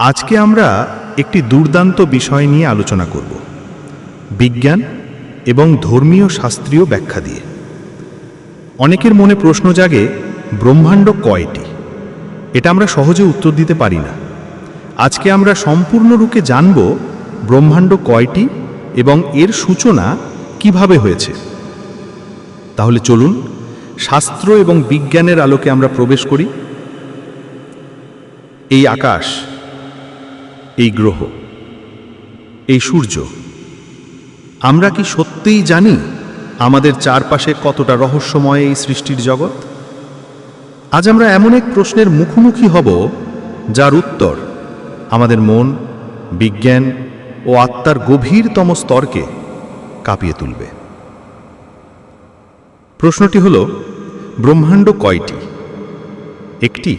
আজকে আমরা একটি দুর্দান্ত বিষয় নিয়ে আলোচনা করব। বিজ্ঞান এবং ধর্মীয় শাস্ত্রীয় ব্যাখ্যা দিয়ে। অনেকের মনে প্রশ্ন জাগে, ব্রহ্মাণ্ড কয়টি? এটা আমরা সহজে উত্তর দিতে পারি না। আজকে আমরা সম্পূর্ণরূপে জানব ব্রহ্মাণ্ড কয়টি এবং এর সূচনা কীভাবে হয়েছে। তাহলে চলুন, শাস্ত্র এবং বিজ্ঞানের আলোকে আমরা প্রবেশ করি। এই আকাশ এই গ্রহ, এই সূর্য। আমরা কি সত্যিই জানি আমাদের চারপাশে কতটা রহস্যময় এই সৃষ্টির জগৎ? আজ আমরা এমন এক প্রশ্নের মুখোমুখি হব, যার উত্তর আমাদের মন, বিজ্ঞান ও আত্মার গভীরতম স্তরকে কাঁপিয়ে তুলবে। প্রশ্নটি হল, ব্রহ্মাণ্ড কয়টি? একটি,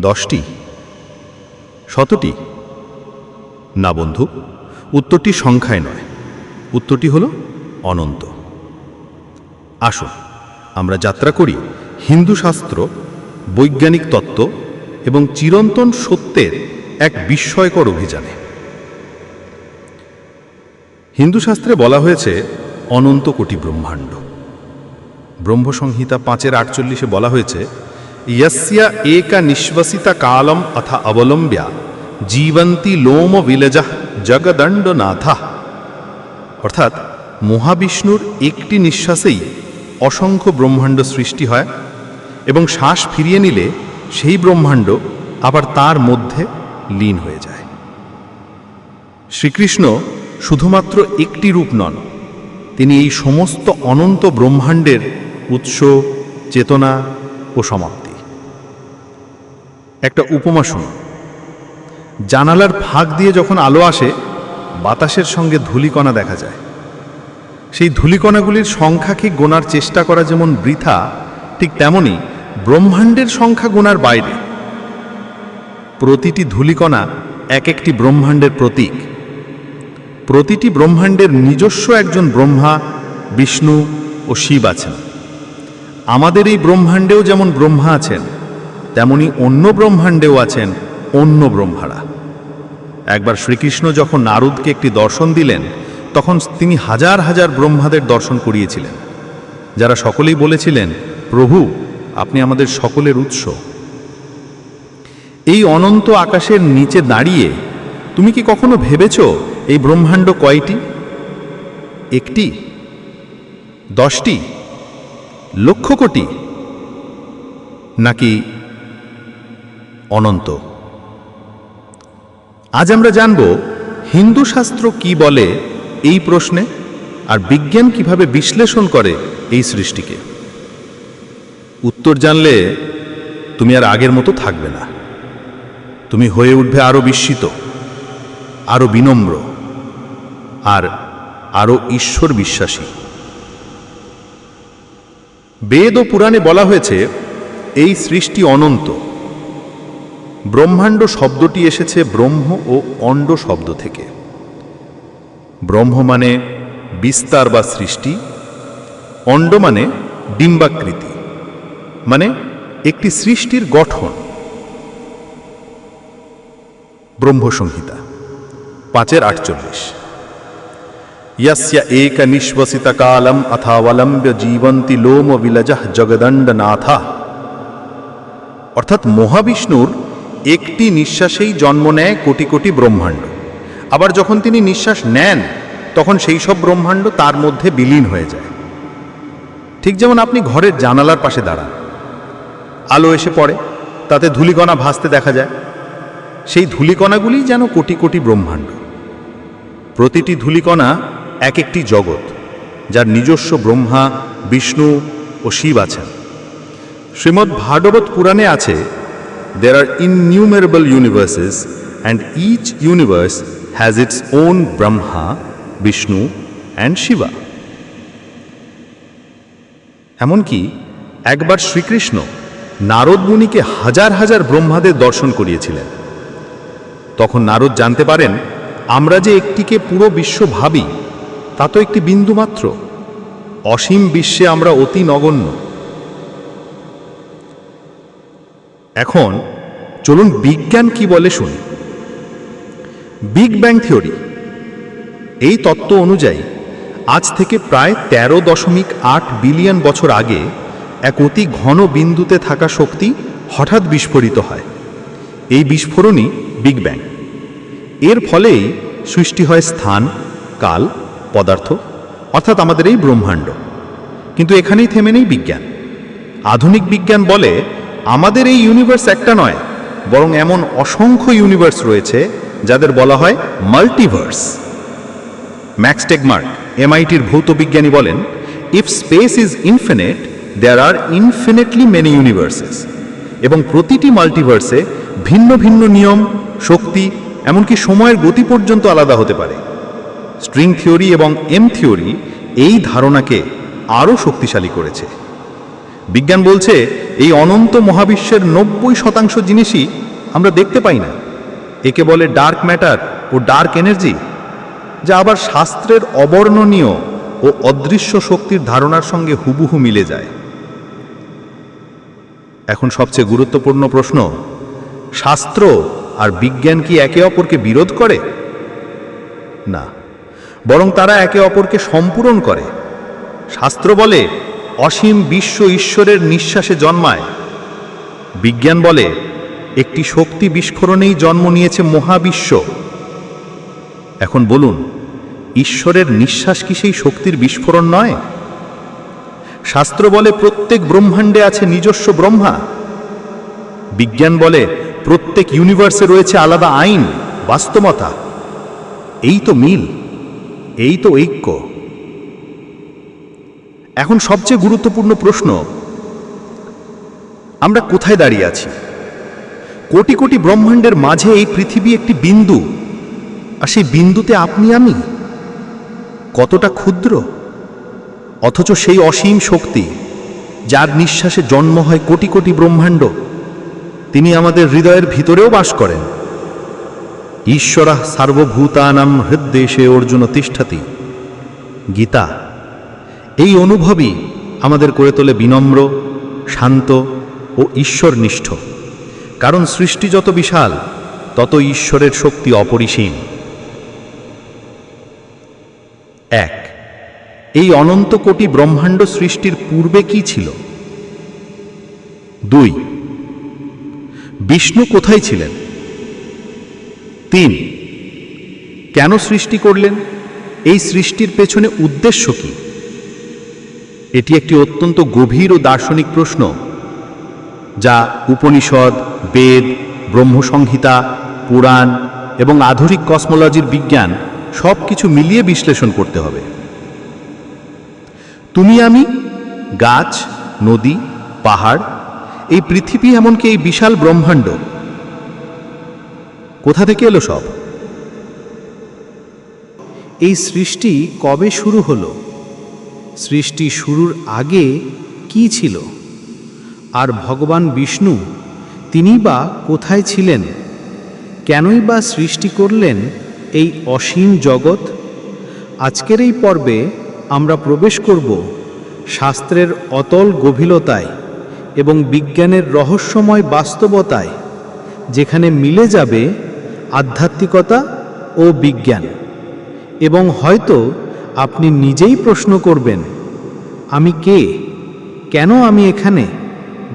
দশটি শতটি? না বন্ধু, উত্তরটি সংখ্যায় নয়। উত্তরটি হল অনন্ত। আসুন, আমরা যাত্রা করি হিন্দু শাস্ত্র, বৈজ্ঞানিক তত্ত্ব এবং চিরন্তন সত্যের এক বিস্ময়কর অভিযানে। হিন্দু শাস্ত্রে বলা হয়েছে, অনন্ত কোটি ব্রহ্মাণ্ড। ব্রহ্মসংহিতা পাঁচের আটচল্লিশে বলা হয়েছে ইয়স্যা একা নিঃশ্বসিতা কালম অথা অবলম্ব্যা জীবন্তি লোম বিলজাহ জগদণ্ডনাথা অর্থাৎ মহাবিষ্ণুর একটি নিঃশ্বাসেই অসংখ্য ব্রহ্মাণ্ড সৃষ্টি হয়, এবং শ্বাস ফিরিয়ে নিলে সেই ব্রহ্মাণ্ড আবার তার মধ্যে লীন হয়ে যায়। শ্রীকৃষ্ণ শুধুমাত্র একটি রূপ নন, তিনি এই সমস্ত অনন্ত ব্রহ্মাণ্ডের উৎস, চেতনা ও সমাপ্তি। একটা উপমা শুনুন জানালার ফাঁক দিয়ে যখন আলো আসে, বাতাসের সঙ্গে ধূলিকণা দেখা যায়। সেই ধূলিকণাগুলির সংখ্যাকে গোনার চেষ্টা করা যেমন বৃথা, ঠিক তেমনি ব্রহ্মাণ্ডের সংখ্যা গোনার বাইরে। প্রতিটি ধূলিকণা এক একটি ব্রহ্মাণ্ডের প্রতীক। প্রতিটি ব্রহ্মাণ্ডের নিজস্ব একজন ব্রহ্মা, বিষ্ণু ও শিব আছেন। আমাদের এই ব্রহ্মাণ্ডেও যেমন ব্রহ্মা আছেন তেমনি অন্য ব্রহ্মাণ্ডেও আছেন অন্য ব্রহ্মারা। একবার শ্রীকৃষ্ণ যখন নারদকে একটি দর্শন দিলেন, তখন তিনি হাজার হাজার ব্রহ্মাদের দর্শন করিয়েছিলেন। যারা সকলেই বলেছিলেন, প্রভু, আপনি আমাদের সকলের উৎস। এই অনন্ত আকাশের নিচে দাঁড়িয়ে তুমি কি কখনো ভেবেছ এই ব্রহ্মাণ্ড কয়টি? একটি, দশটি, লক্ষ কোটি? নাকি অনন্ত। আজ আমরা জানব, হিন্দু শাস্ত্র কি বলে এই প্রশ্নে, আর বিজ্ঞান কীভাবে বিশ্লেষণ করে এই সৃষ্টিকে। উত্তর জানলে, তুমি আর আগের মতো থাকবে না। তুমি হয়ে উঠবে আরও বিস্মিত, আরও বিনম্র, আর আরও ঈশ্বর বিশ্বাসী। বেদ ও পুরাণে বলা হয়েছে, এই সৃষ্টি অনন্ত। ব্রহ্মাণ্ড শব্দটি এসেছে ব্রহ্ম ও অণ্ড শব্দ থেকে। ব্রহ্ম মানে বিস্তার বা সৃষ্টি, অণ্ড মানে ডিম্বাকৃতি মানে একটি সৃষ্টির গঠন। ব্রহ্মসংহিতা, পাঁচের আটচল্লিশ। ইয়স্য এক নিঃশ্বসিত কালম অথাবলম্ব্য জীবন্তি লোম বিলজ জগদণ্ডনাথা। অর্থাৎ মহাবিষ্ণুর একটি নিঃশ্বাসেই জন্ম নেয় কোটি কোটি ব্রহ্মাণ্ড। আবার যখন তিনি নিঃশ্বাস নেন, তখন সেই সব ব্রহ্মাণ্ড তার মধ্যে বিলীন হয়ে যায়। ঠিক যেমন আপনি ঘরের জানালার পাশে দাঁড়ান। আলো এসে পড়ে, তাতে ধুলিকণা ভাসতে দেখা যায়। সেই ধূলিকণাগুলি যেন কোটি কোটি ব্রহ্মাণ্ড। প্রতিটি ধুলিকণা এক একটি জগৎ, যার নিজস্ব ব্রহ্মা, বিষ্ণু ও শিব আছেন। শ্রীমদ্ ভাগবত পুরাণে আছে there are innumerable universes and each universe has its own Brahma Vishnu and Shiva এমনকি একবার শ্রীকৃষ্ণ নারদ মুনিকে হাজার হাজার ব্রহ্মাদের দর্শন করিয়েছিলেন। তখন নারদ জানতে পারেন, আমরা যে একটিকে পুরো বিশ্ব ভাবি, তা তো একটি বিন্দু মাত্র অসীম বিশ্বে আমরা অতি নগণ্য। এখন চলুন বিজ্ঞান কি বলে শুনি। বিগ ব্যাং থিওরি এই তত্ত্ব অনুযায়ী আজ থেকে প্রায় তেরো দশমিক আট বিলিয়ন বছর আগে এক অতি ঘন বিন্দুতে থাকা শক্তি হঠাৎ বিস্ফোরিত হয়। এই বিস্ফোরণই বিগ ব্যাং এর ফলেই সৃষ্টি হয় স্থান, কাল, পদার্থ, অর্থাৎ আমাদের এই ব্রহ্মাণ্ড। কিন্তু এখানেই থেমে নেই বিজ্ঞান। আধুনিক বিজ্ঞান বলে আমাদের এই ইউনিভার্স একটা নয়, বরং এমন অসংখ্য ইউনিভার্স রয়েছে যাদের বলা হয় মাল্টিভার্স ম্যাক্স টেকমার্ক এমআইটির ভৌত বিজ্ঞানী বলেন if space is infinite there are infinitely many universes এবং প্রতিটি মাল্টিভার্সে ভিন্ন ভিন্ন নিয়ম, শক্তি, এমনকি সময়ের গতি পর্যন্ত আলাদা হতে পারে। স্ট্রিং থিওরি এবং এম থিওরি এই ধারণাকে আরও শক্তিশালী করেছে। বিজ্ঞান বলছে এই অনন্ত মহাবিশ্বের নব্বই শতাংশ জিনিসই আমরা দেখতে পাই না। একে বলে ডার্ক ম্যাটার ও ডার্ক এনার্জি যা আবার শাস্ত্রের অবর্ণনীয় ও অদৃশ্য শক্তির ধারণার সঙ্গে হুবহু মিলে যায়। এখন সবচেয়ে গুরুত্বপূর্ণ প্রশ্ন, শাস্ত্র আর বিজ্ঞান কি একে অপরকে বিরোধ করে? না, বরং তারা একে অপরকে সম্পূরণ করে। শাস্ত্র বলে অসীম বিশ্ব ঈশ্বরের নিঃশ্বাসে জন্মায়। বিজ্ঞান বলে, একটি শক্তি বিস্ফোরণেই জন্ম নিয়েছে মহাবিশ্ব। এখন বলুন, ঈশ্বরের নিঃশ্বাস কি সেই শক্তির বিস্ফোরণ নয়? শাস্ত্র বলে, প্রত্যেক ব্রহ্মাণ্ডে আছে নিজস্ব ব্রহ্মা। বিজ্ঞান বলে, প্রত্যেক ইউনিভার্সে রয়েছে আলাদা আইন, বাস্তবতা। এই তো মিল, এই তো ঐক্য। এখন সবচেয়ে গুরুত্বপূর্ণ প্রশ্ন, আমরা কোথায় দাঁড়িয়ে আছি? কোটি কোটি ব্রহ্মাণ্ডের মাঝে এই পৃথিবী একটি বিন্দু, আর সেই বিন্দুতে আপনি আমি? কতটা ক্ষুদ্র? অথচ সেই অসীম শক্তি, যার নিঃশ্বাসে জন্ম হয় কোটি কোটি ব্রহ্মাণ্ড, তিনি আমাদের হৃদয়ের ভিতরেও বাস করেন। ঈশ্বরা সার্বভূতানাম হৃদ্দেশে অর্জুন তিষ্ঠাতি। গীতা এই অনুভবই আমাদের করে তোলে বিনম্র, শান্ত ও ঈশ্বরনিষ্ঠ। কারণ সৃষ্টি যত বিশাল, তত ঈশ্বরের শক্তি অপরিসীম। এক, এই অনন্ত কোটি ব্রহ্মাণ্ড সৃষ্টির পূর্বে কি ছিল? দুই, বিষ্ণু কোথায় ছিলেন? তিন, কেন সৃষ্টি করলেন? এই সৃষ্টির পেছনে উদ্দেশ্য কি? এটি একটি অত্যন্ত গভীর ও দার্শনিক প্রশ্ন, যা উপনিষদ, বেদ, ব্রহ্মসংহিতা, পুরাণ এবং আধুনিক কসমোলজির বিজ্ঞান সব কিছু মিলিয়ে বিশ্লেষণ করতে হবে। তুমি আমি, গাছ, নদী, পাহাড়, এই পৃথিবী এমনকি এই বিশাল ব্রহ্মাণ্ড, কোথা থেকে এলো সব? এই সৃষ্টি কবে শুরু হলো? সৃষ্টি শুরুর আগে কি ছিল? আর ভগবান বিষ্ণু, তিনি বা কোথায় ছিলেন? কেনই বা সৃষ্টি করলেন এই অসীম জগৎ? আজকের এই পর্বে আমরা প্রবেশ করব শাস্ত্রের অতল গভীরতায় এবং বিজ্ঞানের রহস্যময় বাস্তবতায়, যেখানে মিলে যাবে আধ্যাত্মিকতা ও বিজ্ঞান। এবং হয়তো আপনি নিজেই প্রশ্ন করবেন, আমি কে? কেন আমি এখানে?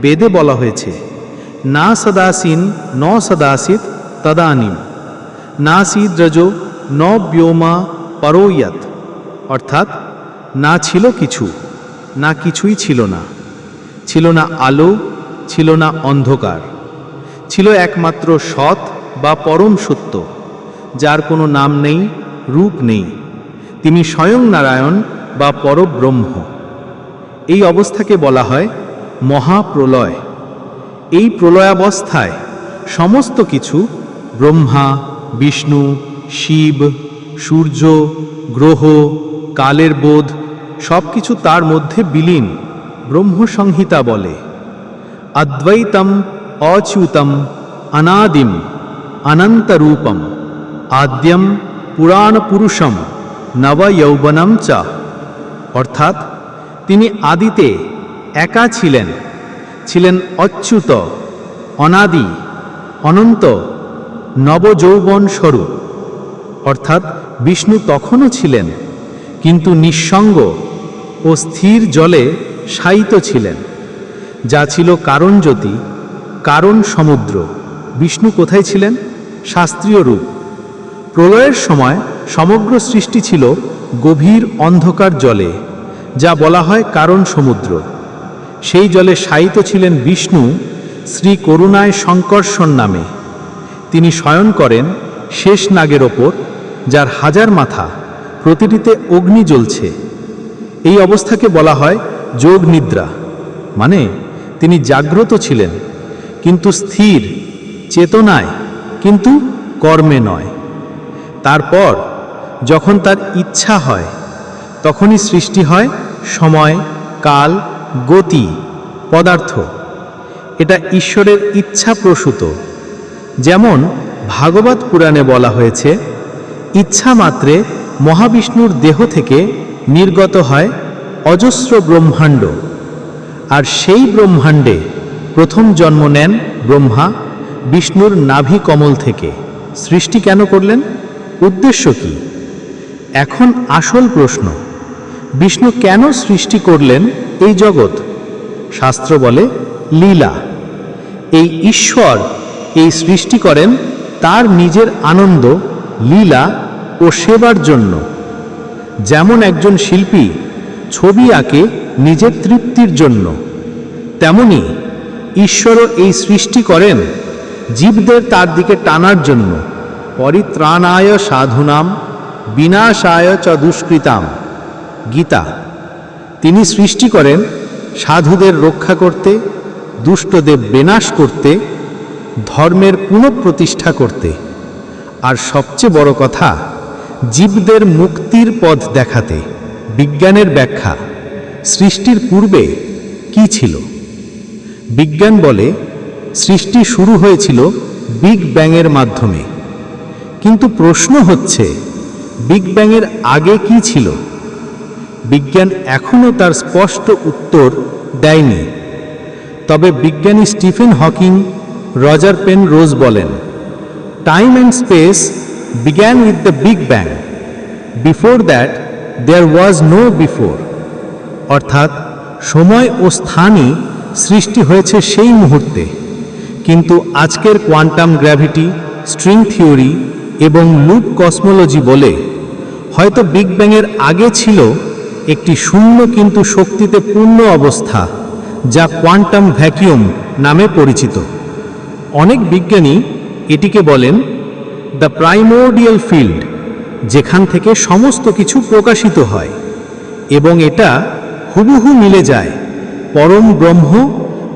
বেদে বলা হয়েছে, না সদাসীন, ন সদাসিত, তদানিম। না সিদ্রজ ন ব্যোমা, পরোয়ত। অর্থাৎ, না ছিল কিছু, না কিছুই ছিল না। ছিল না আলো, ছিল না অন্ধকার। ছিল একমাত্র সৎ বা পরম সত্য, যার কোনো নাম নেই, রূপ নেই। তিনি স্বয়ং নারায়ণ বা পরব্রহ্ম। এই অবস্থাকে বলা হয় মহাপ্রলয়। এই প্রলয়াবস্থায় সমস্ত কিছু ব্রহ্মা, বিষ্ণু, শিব, সূর্য, গ্রহ, কালের বোধ সব কিছু তার মধ্যে বিলীন, ব্রহ্মসংহিতা বলে। অদ্বৈতম অচ্যুতম, অনাদিম, অনন্তরূপম, আদ্যম পুরাণ পুরুষম নবযৌবনম চ। অর্থাৎ তিনি আদিতে একা ছিলেন। ছিলেন অচ্যুত, অনাদি, অনন্ত, নবযৌবন স্বরূপ। অর্থাৎ বিষ্ণু তখনও ছিলেন, কিন্তু নিঃসঙ্গ ও স্থির জলে শায়িত ছিলেন। যা ছিল কারণ জ্যোতি, কারণ সমুদ্র। বিষ্ণু কোথায় ছিলেন? শাস্ত্রীয় রূপ। প্রলয়ের সময় সমগ্র সৃষ্টি ছিল গভীর অন্ধকার জলে, যা বলা হয় কারণ সমুদ্র। সেই জলে শায়িত ছিলেন বিষ্ণু শ্রী করুণায় শঙ্কর্ষণ নামে। তিনি শয়ন করেন শেষ নাগের ওপর, যার হাজার মাথা প্রতিটিতে অগ্নি জ্বলছে। এই অবস্থাকে বলা হয় যোগ নিদ্রা মানে তিনি জাগ্রত ছিলেন, কিন্তু স্থির, চেতনায়, কিন্তু কর্মে নয়। তারপর যখন তার ইচ্ছা হয়, তখনই সৃষ্টি হয় সময়, কাল, গতি, পদার্থ। এটা ঈশ্বরের ইচ্ছা প্রসূত। যেমন ভাগবত পুরাণে বলা হয়েছে, ইচ্ছা মাত্রে মহাবিষ্ণুর দেহ থেকে নির্গত হয় অজস্র ব্রহ্মাণ্ড। আর সেই ব্রহ্মাণ্ডে প্রথম জন্ম নেন ব্রহ্মা, বিষ্ণুর নাভি কমল থেকে। সৃষ্টি কেন করলেন? উদ্দেশ্য কি? এখন আসল প্রশ্ন, বিষ্ণু কেন সৃষ্টি করলেন এই জগৎ? শাস্ত্র বলে, লীলা। এই ঈশ্বর এই সৃষ্টি করেন তার নিজের আনন্দ, লীলা ও সেবার জন্য। যেমন একজন শিল্পী ছবি আঁকে নিজের তৃপ্তির জন্য, তেমনি ঈশ্বরও এই সৃষ্টি করেন জীবদের তার দিকে টানার জন্য। পরিত্রাণায় সাধুনাম, বিনাশায় চ দুষ্কৃতাম। গীতা। তিনি সৃষ্টি করেন সাধুদের রক্ষা করতে দুষ্টদের বিনাশ করতে, ধর্মের পুনঃপ্রতিষ্ঠা করতে। আর সবচেয়ে বড় কথা, জীবদের মুক্তির পথ দেখাতে, বিজ্ঞানের ব্যাখ্যা, সৃষ্টির পূর্বে কি ছিল? বিজ্ঞান বলে, সৃষ্টি শুরু হয়েছিল বিগ ব্যাংয়ের মাধ্যমে। কিন্তু প্রশ্ন হচ্ছে বিগ ব্যাংয়ের আগে কি ছিল? বিজ্ঞান এখনও তার স্পষ্ট উত্তর দেয়নি। তবে বিজ্ঞানী Stephen Hawking, Roger Penrose বলেন time and space began with the big bang before that there was no before অর্থাৎ, সময় ও স্থানই সৃষ্টি হয়েছে সেই মুহূর্তে। কিন্তু আজকের কোয়ান্টাম গ্র্যাভিটি, স্ট্রিং থিওরি এবং লুপ কসমোলজি বলে, হয়তো বিগ ব্যাংয়ের আগে ছিল একটি শূন্য কিন্তু শক্তিতে পূর্ণ অবস্থা, যা কোয়ান্টাম ভ্যাকিউম নামে পরিচিত। অনেক বিজ্ঞানী এটিকে বলেন দ্য প্রাইমোডিয়াল ফিল্ড যেখান থেকে সমস্ত কিছু প্রকাশিত হয়, এবং এটা হুবহু মিলে যায় পরম ব্রহ্ম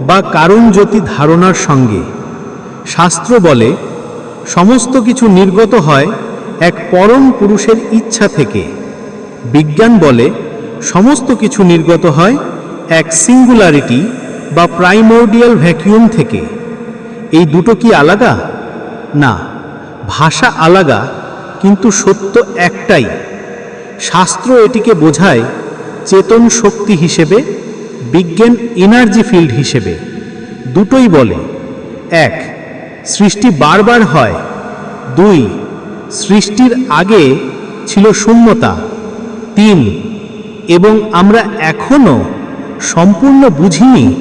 বা কারণ জ্যোতি ধারণার সঙ্গে। শাস্ত্র বলে সমস্ত কিছু নির্গত হয় এক পরম পুরুষের ইচ্ছা থেকে। বিজ্ঞান বলে, সমস্ত কিছু নির্গত হয় এক সিঙ্গুলারিটি বা প্রাইমোর্ডিয়াল ভ্যাকিউম থেকে। এই দুটো কি আলাদা? না, ভাষা আলাদা, কিন্তু সত্য একটাই। শাস্ত্র এটিকে বোঝায় চেতন শক্তি হিসেবে, বিজ্ঞান এনার্জি ফিল্ড হিসেবে। দুটোই বলে, এক সৃষ্টি বারবার হয়। দুই, সৃষ্টির আগে ছিল শূন্যতা। তিন, এবং আমরা এখনও সম্পূর্ণ বুঝিনি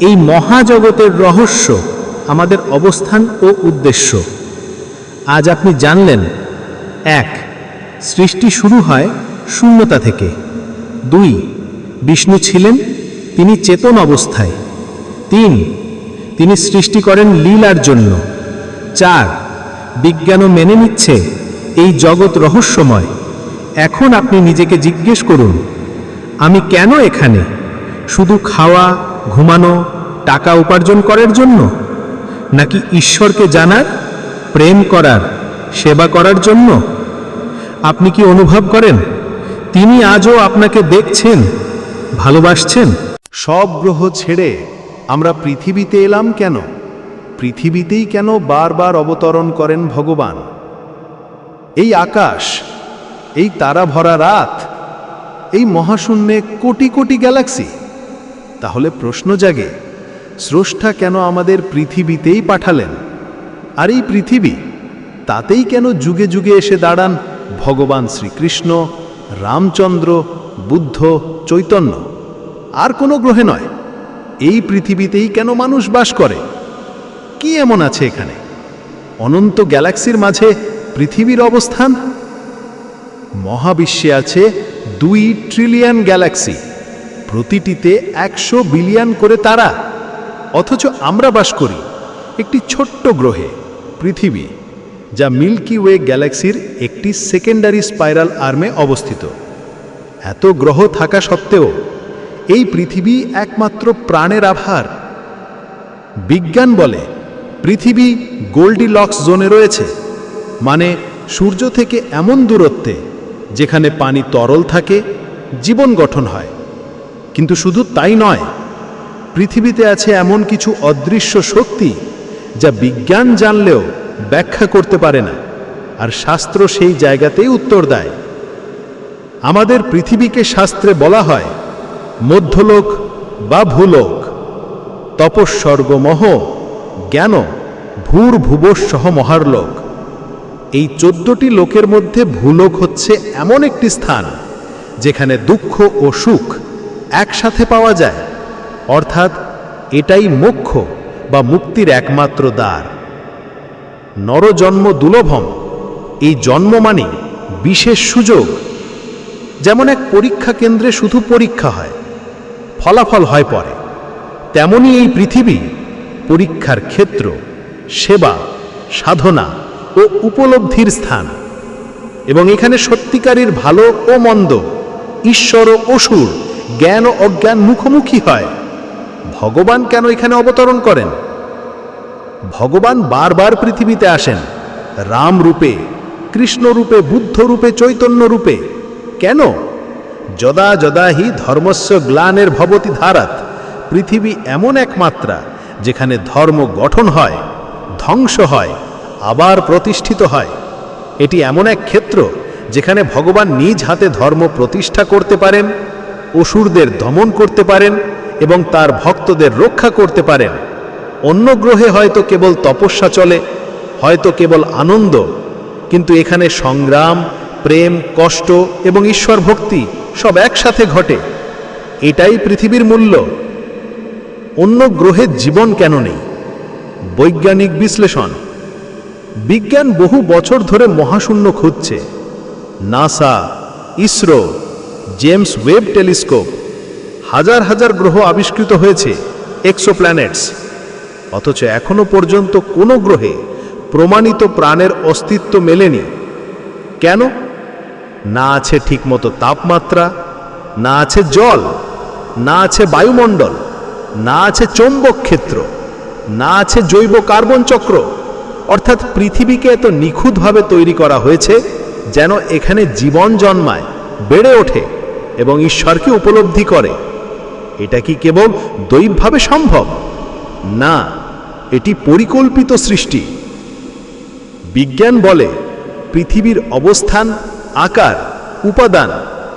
এই মহাজগতের রহস্য, আমাদের অবস্থান ও উদ্দেশ্য। আজ আপনি জানলেন, এক, সৃষ্টি শুরু হয় শূন্যতা থেকে। দুই, বিষ্ণু ছিলেন, তিনি চেতন অবস্থায়। তিন তিনি সৃষ্টি করেন লীলার জন্য। চার, বিজ্ঞানও মেনে নিচ্ছে এই জগৎ রহস্যময়। এখন আপনি নিজেকে জিজ্ঞেস করুন, আমি কেন এখানে? শুধু খাওয়া, ঘুমানো, টাকা উপার্জন করার জন্য? নাকি ঈশ্বরকে জানার, প্রেম করার, সেবা করার জন্য? আপনি কি অনুভব করেন, তিনি আজও আপনাকে দেখছেন, ভালোবাসছেন? সব গ্রহ ছেড়ে আমরা পৃথিবীতে এলাম কেন? পৃথিবীতেই কেন বারবার অবতরণ করেন ভগবান? এই আকাশ, এই তারা ভরা রাত, এই মহাশূন্যে কোটি কোটি গ্যালাক্সি। তাহলে প্রশ্ন জাগে, স্রষ্টা কেন আমাদের পৃথিবীতেই পাঠালেন? আর এই পৃথিবী, তাতেই কেন যুগে যুগে এসে দাঁড়ান ভগবান শ্রীকৃষ্ণ, রামচন্দ্র, বুদ্ধ, চৈতন্য? আর কোনো গ্রহে নয়। এই পৃথিবীতেই কেন মানুষ বাস করে? কি এমন আছে এখানে? অনন্ত গ্যালাক্সির মাঝে পৃথিবীর অবস্থান? মহাবিশ্বে আছে দুই ট্রিলিয়ন গ্যালাক্সি, প্রতিটিতে একশো বিলিয়ন করে তারা। অথচ আমরা বাস করি একটি ছোট্ট গ্রহে, পৃথিবী, যা মিল্কি ওয়ে গ্যালাক্সির একটি সেকেন্ডারি স্পাইরাল আর্মে অবস্থিত। এত গ্রহ থাকা সত্ত্বেও এই পৃথিবী একমাত্র প্রাণের আভার। বিজ্ঞান বলে, পৃথিবী গোল্ডি লক্স জোনে রয়েছে মানে সূর্য থেকে এমন দূরত্বে যেখানে পানি তরল থাকে, জীবন গঠন হয়। কিন্তু শুধু তাই নয়, পৃথিবীতে আছে এমন কিছু অদৃশ্য শক্তি যা বিজ্ঞান জানলেও ব্যাখ্যা করতে পারে না, আর শাস্ত্র সেই জায়গাতেই উত্তর দেয়। আমাদের পৃথিবীকে শাস্ত্রে বলা হয় মধ্যলোক বা ভূলোক, তপস্বর্গমহ, জ্ঞান ভূর ভুবসহ মহারলোক। এই চোদ্দটি লোকের মধ্যে ভূলোক হচ্ছে এমন একটি স্থান, যেখানে দুঃখ ও সুখ একসাথে পাওয়া যায়। অর্থাৎ এটাই মোক্ষ বা মুক্তির একমাত্র দ্বার। নরজন্ম দুলভম, এই জন্ম মানে বিশেষ সুযোগ। যেমন এক পরীক্ষা কেন্দ্রে শুধু পরীক্ষা হয় ফলাফল হয় পরে। তেমনি এই পৃথিবী পরীক্ষার ক্ষেত্র, সেবা, সাধনা ও উপলব্ধির স্থান। এবং এখানে সত্যিকারীর ভালো ও মন্দ, ঈশ্বর ও অসুর, জ্ঞান ও অজ্ঞান মুখোমুখি হয়। ভগবান কেন এখানে অবতরণ করেন? ভগবান বারবার পৃথিবীতে আসেন। রাম রূপে, কৃষ্ণ রূপে, বুদ্ধ রূপে, চৈতন্য রূপে। কেন? যদা যদা হি ধর্মস্য গ্লানের ভবতি ধারাত। পৃথিবী এমন এক মাত্রা যেখানে ধর্ম গঠন হয়, ধ্বংস হয়, আবার প্রতিষ্ঠিত হয়। এটি এমন এক ক্ষেত্র যেখানে ভগবান নিজ হাতে ধর্ম প্রতিষ্ঠা করতে পারেন, অসুরদের দমন করতে পারেন এবং তার ভক্তদের রক্ষা করতে পারেন। অন্য গ্রহে হয়তো কেবল তপস্যা চলে, হয়তো কেবল আনন্দ, কিন্তু এখানে সংগ্রাম প্রেম, কষ্ট এবং ঈশ্বর ভক্তি সব একসাথে ঘটে। এটাই পৃথিবীর মূল্য। অন্য গ্রহে জীবন কেন নেই? বৈজ্ঞানিক বিশ্লেষণ। বিজ্ঞান বহু বছর ধরে মহাশূন্য খুঁজছে। NASA, ISRO, James Webb telescope হাজার হাজার গ্রহ আবিষ্কৃত হয়েছে এক্সোপ্ল্যানেটস। অথচ এখনও পর্যন্ত কোনো গ্রহে প্রমাণিত প্রাণের অস্তিত্ব মেলেনি। কেন? না আছে ঠিকমতো তাপমাত্রা, না আছে জল, না আছে বায়ুমণ্ডল, না আছে চৌম্বক ক্ষেত্র, না আছে জৈব কার্বন চক্র। অর্থাৎ পৃথিবীকে এত নিখুঁতভাবে তৈরি করা হয়েছে যেন এখানে জীবন জন্মায়, বেড়ে ওঠে এবং ঈশ্বরকে উপলব্ধি করে। এটা কি কেবল দৈবভাবে সম্ভব? না, এটি পরিকল্পিত সৃষ্টি। বিজ্ঞান বলে পৃথিবীর অবস্থান আকার, উপাদান,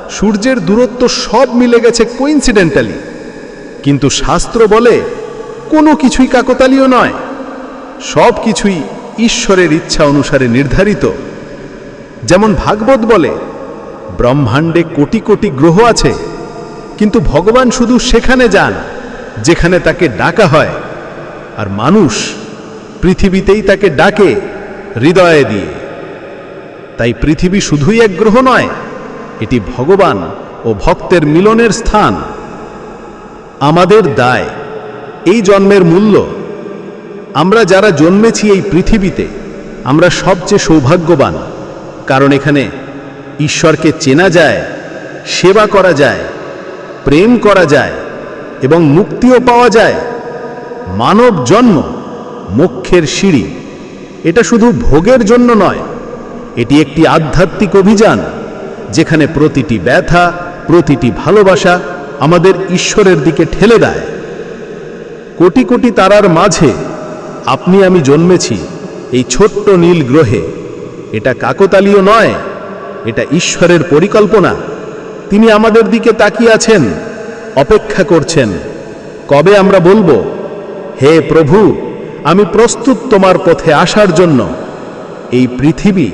সূর্যের দূরত্ব সব মিলে গেছে কোইন্সিডেন্টালি কিন্তু শাস্ত্র বলে, কোনো কিছুই কাকতালীয় নয়। সব কিছুই ঈশ্বরের ইচ্ছা অনুসারে নির্ধারিত। যেমন ভাগবত বলে, ব্রহ্মাণ্ডে কোটি কোটি গ্রহ আছে, কিন্তু ভগবান শুধু সেখানে যান, যেখানে তাকে ডাকা হয়। আর মানুষ পৃথিবীতেই তাকে ডাকে, হৃদয়ে দিয়ে। তাই পৃথিবী শুধুই এক গ্রহ নয়, এটি ভগবান ও ভক্তের মিলনের স্থান। আমাদের দায়, এই জন্মের মূল্য। আমরা যারা জন্মেছি এই পৃথিবীতে, আমরা সবচেয়ে সৌভাগ্যবান, কারণ এখানে ঈশ্বরকে চেনা যায়, সেবা করা যায়, প্রেম করা যায় এবং মুক্তিও পাওয়া যায়। মানব জন্ম, মোক্ষের সিঁড়ি। এটা শুধু ভোগের জন্য নয় এটি একটি আধ্যাত্মিক অভিযান, যেখানে প্রতিটি ব্যথা, প্রতিটি ভালোবাসা আমাদের ঈশ্বরের দিকে ঠেলে দেয়। কোটি কোটি তারার মাঝে আপনি আমি জন্মেছি এই ছোট্ট নীল গ্রহে। এটা কাকতালীয় নয়, এটা ঈশ্বরের পরিকল্পনা। তিনি আমাদের দিকে তাকিয়ে আছেন, অপেক্ষা করছেন। কবে আমরা বলব, হে প্রভু, আমি প্রস্তুত তোমার পথে আসার জন্য। এই পৃথিবী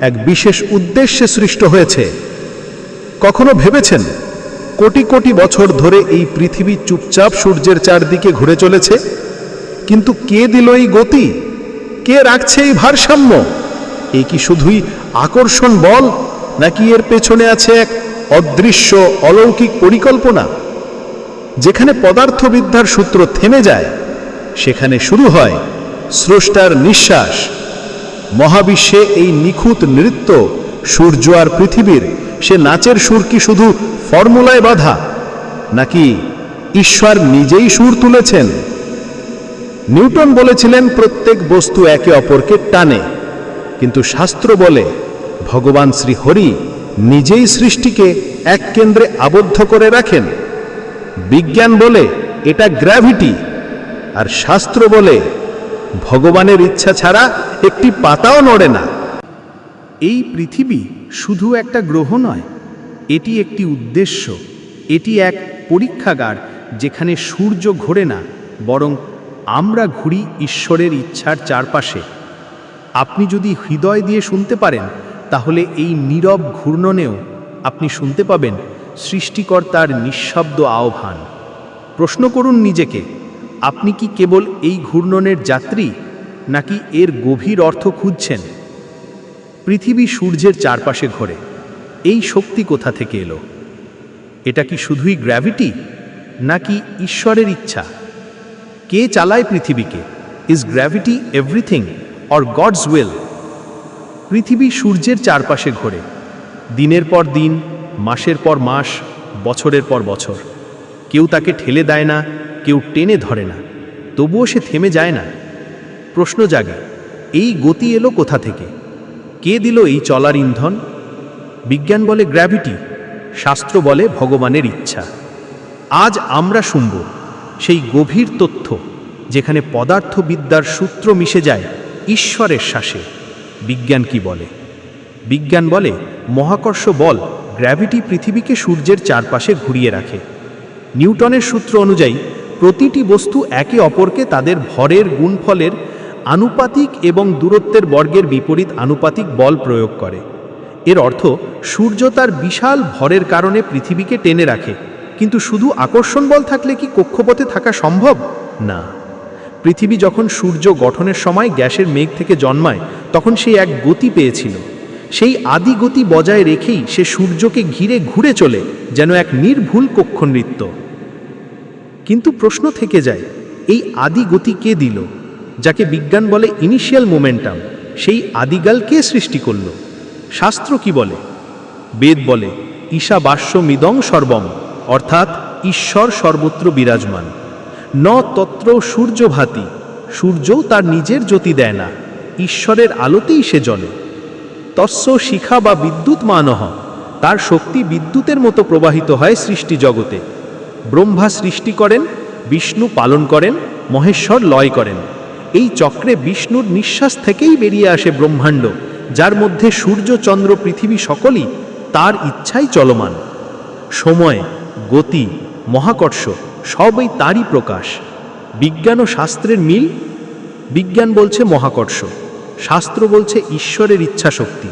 এক বিশেষ উদ্দেশ্যে সৃষ্ট হয়েছে। কখনো ভেবেছেন কোটি কোটি বছর ধরে এই পৃথিবী চুপচাপ সূর্যের চারদিকে ঘুরে চলেছে? কিন্তু কে দিল এই গতি? কে রাখছে এই ভারসাম্য? এ কি শুধুই আকর্ষণ বল, নাকি এর পেছনে আছে এক অদৃশ্য অলৌকিক পরিকল্পনা? যেখানে পদার্থবিদ্যার সূত্র থেমে যায়, সেখানে শুরু হয় স্রষ্টার নিঃশ্বাস। মহাবিশ্বে এই নিখুঁত নৃত্য, সূর্য আর পৃথিবীর, সে নাচের সুর কি শুধু ফর্মুলায় বাধা? নাকি ঈশ্বর নিজেই সুর তুলেছেন? নিউটন বলেছিলেন, প্রত্যেক বস্তু একে অপরকে টানে। কিন্তু শাস্ত্র বলে, ভগবান শ্রী হরি নিজেই সৃষ্টিকে এক কেন্দ্রে আবদ্ধ করে রাখেন। বিজ্ঞান বলে, এটা গ্র্যাভিটি। আর শাস্ত্র বলে ভগবানের ইচ্ছা ছাড়া একটি পাতাও নড়ে না। এই পৃথিবী শুধু একটা গ্রহ নয়, এটি একটি উদ্দেশ্য, এটি এক পরীক্ষাগার যেখানে সূর্য ঘোরে না, বরং আমরা ঘুরি ঈশ্বরের ইচ্ছার চারপাশে। আপনি যদি হৃদয় দিয়ে শুনতে পারেন, তাহলে এই নীরব ঘূর্ণনেও আপনি শুনতে পাবেন সৃষ্টিকর্তার নিঃশব্দ আহ্বান। প্রশ্ন করুন নিজেকে আপনি কি কেবল এই ঘূর্ণনের যাত্রী, নাকি এর গভীর অর্থ খুঁজছেন? পৃথিবী সূর্যের চারপাশে ঘোরে। এই শক্তি কোথা থেকে এলো? এটা কি শুধুই গ্র্যাভিটি, নাকি ঈশ্বরের ইচ্ছা? কে চালায় পৃথিবীকে? Is gravity everything or God's will পৃথিবী সূর্যের চারপাশে ঘোরে। দিনের পর দিন, মাসের পর মাস, বছরের পর বছর। কেউ তাকে ঠেলে দেয় না কেউ টেনে ধরে না, তবুও সে থেমে যায় না। প্রশ্ন জাগে, এই গতি এলো কোথা থেকে? কে দিল এই চলার ইন্ধন? বিজ্ঞান বলে গ্র্যাভিটি, শাস্ত্র বলে ভগবানের ইচ্ছা। আজ আমরা শুনব সেই গভীর তথ্য, যেখানে পদার্থবিদ্যার সূত্র মিশে যায় ঈশ্বরের শ্বাসে। বিজ্ঞান কি বলে? বিজ্ঞান বলে, মহাকর্ষ বল গ্র্যাভিটি পৃথিবীকে সূর্যের চারপাশে ঘুরিয়ে রাখে। নিউটনের সূত্র অনুযায়ী প্রতিটি বস্তু একে অপরকে তাদের ভরের গুণফলের আনুপাতিক এবং দূরত্বের বর্গের বিপরীত আনুপাতিক বল প্রয়োগ করে। এর অর্থ, সূর্য তার বিশাল ভরের কারণে পৃথিবীকে টেনে রাখে, কিন্তু শুধু আকর্ষণ বল থাকলে কি কক্ষপথে থাকা সম্ভব? না। পৃথিবী যখন সূর্য গঠনের সময় গ্যাসের মেঘ থেকে জন্মায়, তখন সে এক গতি পেয়েছিল। সেই আদি গতি বজায় রেখেই সে সূর্যকে ঘিরে ঘুরে চলে, যেন এক নির্ভুল কক্ষনৃত্য। কিন্তু প্রশ্ন থেকে যায়, এই আদি গতি কে দিল? যাকে বিজ্ঞান বলে ইনিশিয়াল মোমেন্টাম সেই আদিগাল কে সৃষ্টি করল? শাস্ত্র কি বলে? বেদ বলে, ঈশা বাস্য মিদং সর্বম, অর্থাৎ ঈশ্বর সর্বত্র বিরাজমান। ন তত্র সূর্যভাতি, সূর্যও তার নিজের জ্যোতি দেয় না, ঈশ্বরের আলোতেই সে জ্বলে। তস্য শিখা বা বিদ্যুৎ মানহ, তার শক্তি বিদ্যুতের মতো প্রবাহিত হয় সৃষ্টি জগতে। ব্রহ্মা সৃষ্টি করেন, বিষ্ণু পালন করেন, মহেশ্বর লয় করেন। এই চক্রে বিষ্ণুর নিঃশ্বাস থেকেই বেরিয়ে আসে ব্রহ্মাণ্ড, যার মধ্যে সূর্য, চন্দ্র, পৃথিবী সকলই তার ইচ্ছাই চলমান। সময়, গতি, মহাকর্ষ সবই তারই প্রকাশ। বিজ্ঞান ও শাস্ত্রের মিল? বিজ্ঞান বলছে মহাকর্ষ, শাস্ত্র বলছে ঈশ্বরের ইচ্ছা শক্তি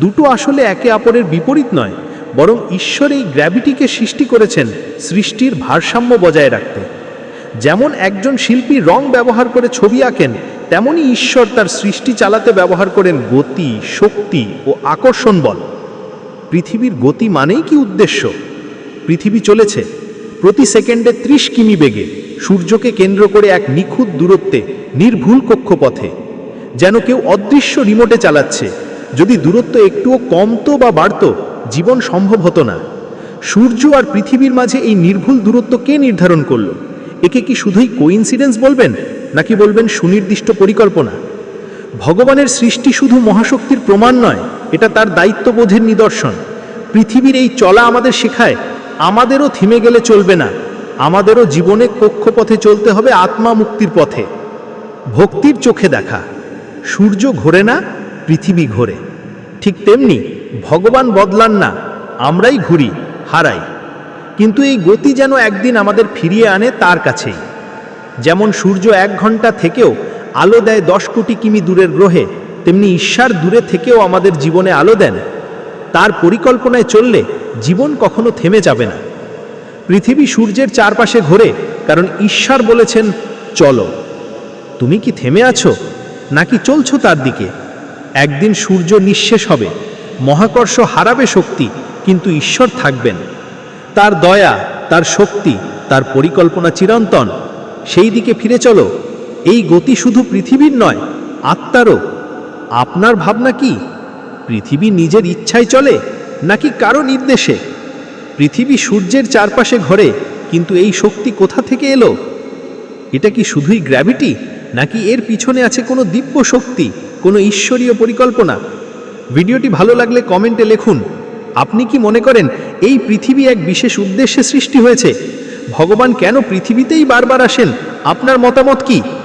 দুটো আসলে একে অপরের বিপরীত নয়। বরং ঈশ্বর এই গ্র্যাভিটিকে সৃষ্টি করেছেন সৃষ্টির ভারসাম্য বজায় রাখতে। যেমন একজন শিল্পী রং ব্যবহার করে ছবি আঁকেন, তেমনি ঈশ্বর তার সৃষ্টি চালাতে ব্যবহার করেন গতি, শক্তি ও আকর্ষণ বল। পৃথিবীর গতি মানেই কি উদ্দেশ্য? পৃথিবী চলেছে, প্রতি সেকেন্ডে ত্রিশ কিমি বেগে, সূর্যকে কেন্দ্র করে এক নিখুঁত দূরত্বে, নির্ভুল কক্ষপথে, যেন কেউ অদৃশ্য রিমোটে চালাচ্ছে। যদি দূরত্ব একটুও কমতো বা বাড়তো জীবন সম্ভব হতো না। সূর্য আর পৃথিবীর মাঝে এই নির্ভুল দূরত্ব কে নির্ধারণ করল? একে কি শুধুই কোইন্সিডেন্স বলবেন, নাকি বলবেন সুনির্দিষ্ট পরিকল্পনা? ভগবানের সৃষ্টি শুধু মহাশক্তির প্রমাণ নয়, এটা তার দায়িত্ববোধের নিদর্শন। পৃথিবীর এই চলা আমাদের শেখায়, আমাদেরও থেমে গেলে চলবে না, আমাদেরও জীবনে কক্ষপথে চলতে হবে আত্মা মুক্তির পথে। ভক্তির চোখে দেখা, সূর্য ঘোরে না, পৃথিবী ঘোরে। ঠিক তেমনি ভগবান বদলান না, আমরাই ঘুরি, হারাই। কিন্তু এই গতি যেন একদিন আমাদের ফিরিয়ে আনে তার কাছেই। যেমন সূর্য এক ঘণ্টা থেকেও আলো দেয় দশ কোটি কিমি দূরের গ্রহে, তেমনি ঈশ্বর দূরে থেকেও আমাদের জীবনে আলো দেন। তার পরিকল্পনায় চললে জীবন কখনো থেমে যাবে না। পৃথিবী সূর্যের চারপাশে ঘোরে, কারণ ঈশ্বর বলেছেন, চলো। তুমি কি থেমে আছো, নাকি চলছো তার দিকে? একদিন সূর্য নিঃশেষ হবে। মহাকর্ষ হারাবে শক্তি, কিন্তু ঈশ্বর থাকবেন। তার দয়া, তার শক্তি, তার পরিকল্পনা চিরন্তন। সেই দিকে ফিরে চলো। এই গতি শুধু পৃথিবীর নয়, আত্মারও। আপনার ভাবনা কি? পৃথিবী নিজের ইচ্ছায় চলে, নাকি কারও নির্দেশে? পৃথিবী সূর্যের চারপাশে ঘরে, কিন্তু এই শক্তি কোথা থেকে এলো? এটা কি শুধুই গ্র্যাভিটি নাকি এর পিছনে আছে কোনো দিব্য শক্তি, কোনো ঈশ্বরীয় পরিকল্পনা? ভিডিওটি ভালো লাগলে কমেন্টে লিখুন। আপনি কি মনে করেন এই পৃথিবী এক বিশেষ উদ্দেশ্যে সৃষ্টি হয়েছে? ভগবান কেন পৃথিবীতেই বারবার আসেন? আপনার মতামত কি?